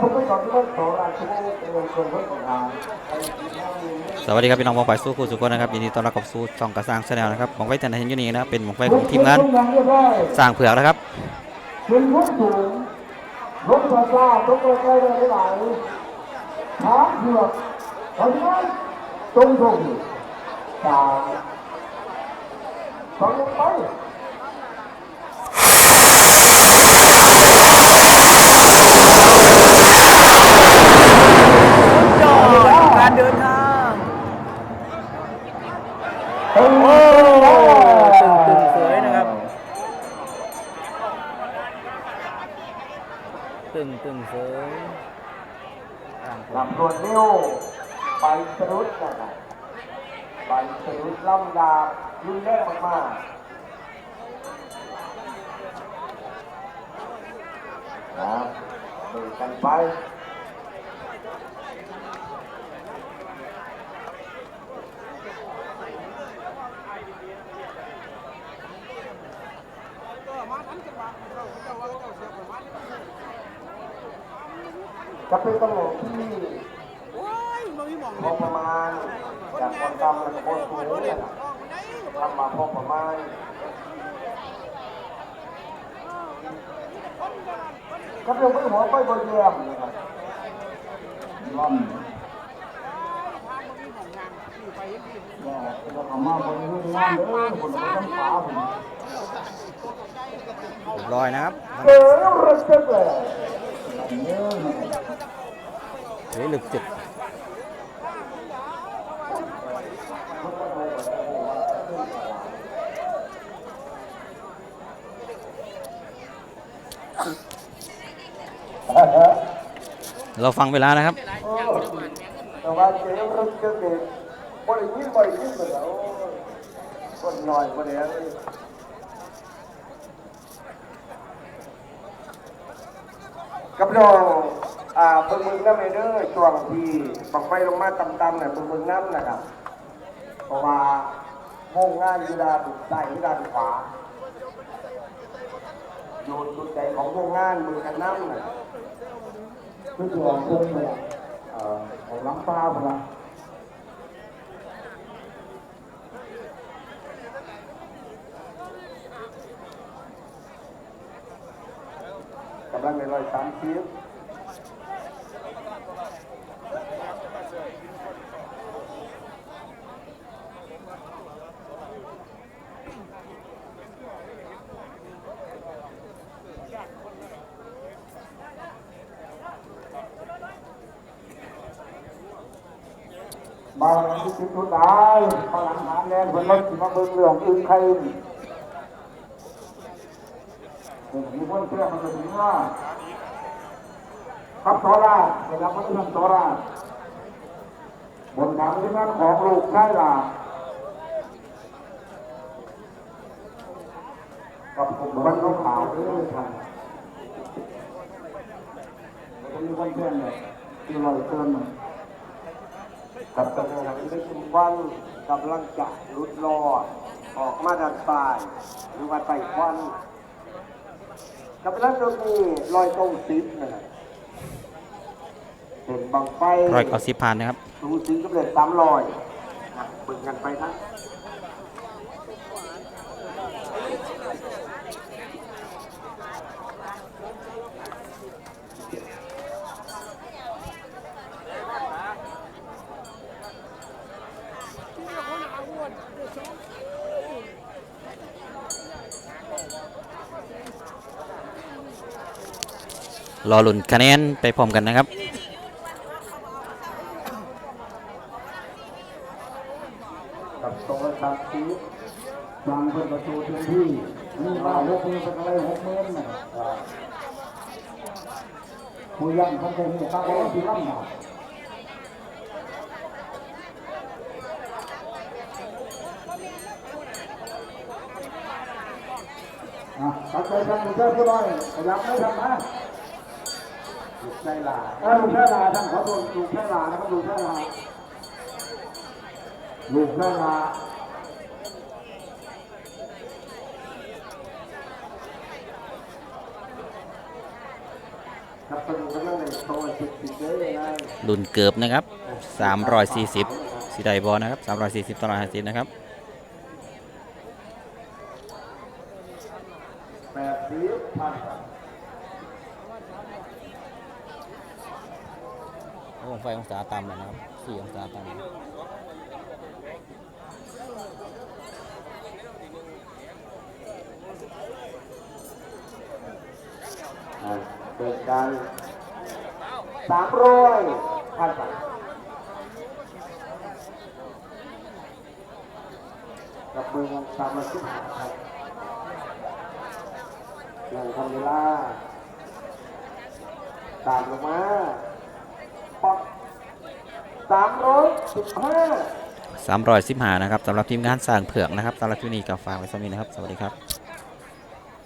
สวัสดีครับพี่น้องมองไปสู้คู่สุขคนนะครับยินดีต้อนรับกับสู่ช่องกระสร้างชาแนลนะครับมองไฟแต่ในเห็นอยู่นี่นะเป็นมองไฟของทีมงานสร้างเผือกนะครับเป็นรถสูงรถกระจ้าตกใกล้ๆได้หลายช้างเผือกเพราะฉะนั้ตรงตรงสามสองไป ยอดการเดินทาง โอ้ ตึงตึงเสยนะครับ ตึงตึงเส ยลำรวดเร็วไปสรุดนะครับไปสรุดล่ำดาบรุนแรงมากๆครับดูกันไปมาทันจังหวะ จะเป็นตำแหน่งที่พอประมาณจากคนตำและคนสูงเนี่ยทำมาพอประมาณก็เป็นไม่หัวไปบนเยี่ยมนะครับร่อนว่าจะทำมาบนเรื่องงานเลยบนต้องฟ้าผมเรียบร้อยนะครับเออรักเจังเลย เฮ้ยหลึกจุดเราฟังเวลานะครับแต่ว่าเจ๊รักจังเลยบริยิ่งบริยิ่งเลยแล้วคนน่อยคนเดียวกับน้อง อ่าเบิ่งมึงน้ำเด้อช่วงที่บังไฟลงมาต่ำๆน่ะเบิ่งมึงน้ำนะครับ เพราะว่าโมงงานอยู่ด้านซ้ายหรือด้านขวาอยู่จุดใจของโมงงานมือกันน้ำน่ะคือส่วนคงเนี่ยเอ่อของลำฟ้าพุ่นละกำลังในรอยสามสิบ บางที่คิดทุนได้พอหลังหาแนนคนรถมาเบิ่งเรื่องอื่นใครนี่มีคนเชื่อมันจะถึงว่าครับโซราเวลามันเรื่องโซราบนทางที่นั่นของลูกใช่ล่ะกับผมมันต้องข่าวด้วยท่านแล้วก็มีคนเชื่อเนี่ยที่ลอยเติมมัน กับตำแหน่งที่ชุมควันกำลังจะลุดลอดออกมาด้านซ้ายหรือว่าไต่ควันกับแล้วตรงนี้ลอยตรงซิปนะครับเป็นบังไฟร้อยเก้าสิบพันนะครับสูสีกับเลยสามลอยนะเบิ่งกันไปนะ รอลุ้นคะแนนไปพร้อมกันนะครับ กับโซนสามซิปบางคนประตูพื้นที่มีมาหกหมื่นสักอะไรหกหมื่นนะผู้ยังเขาจมีข้าวที่ลำบาก อะตัดใจทางลูกชายผู้น้อยขยับไม่ทำนะลูกชายลาเออลูกชายลาท่านขอโทษลูกชายลานะครับลูกชายลาลูกชายลาครับเป็นกำลังในโตสิบสิบเลยนะ รุ่นเกือบนะครับ340สีไดบอลนะครับ340ต่อ150นะครับ แปดสิบพัน โอ้ไฟองศาต่ำนะครับ4องศาต่ำเป็นการสามร้อยพันบาทกับเมือกันสามร้อยสิบห้า ครับหนึ่งทำเวลาตามลงมาป๊อกสามร้อยสิบห้าสามร้อยสิบห้านะครับสำหรับทีมงานสร้างเผือกนะครับสำหรับที่นี่กับฟางไว้สมีนะครับ สวัสดีครับ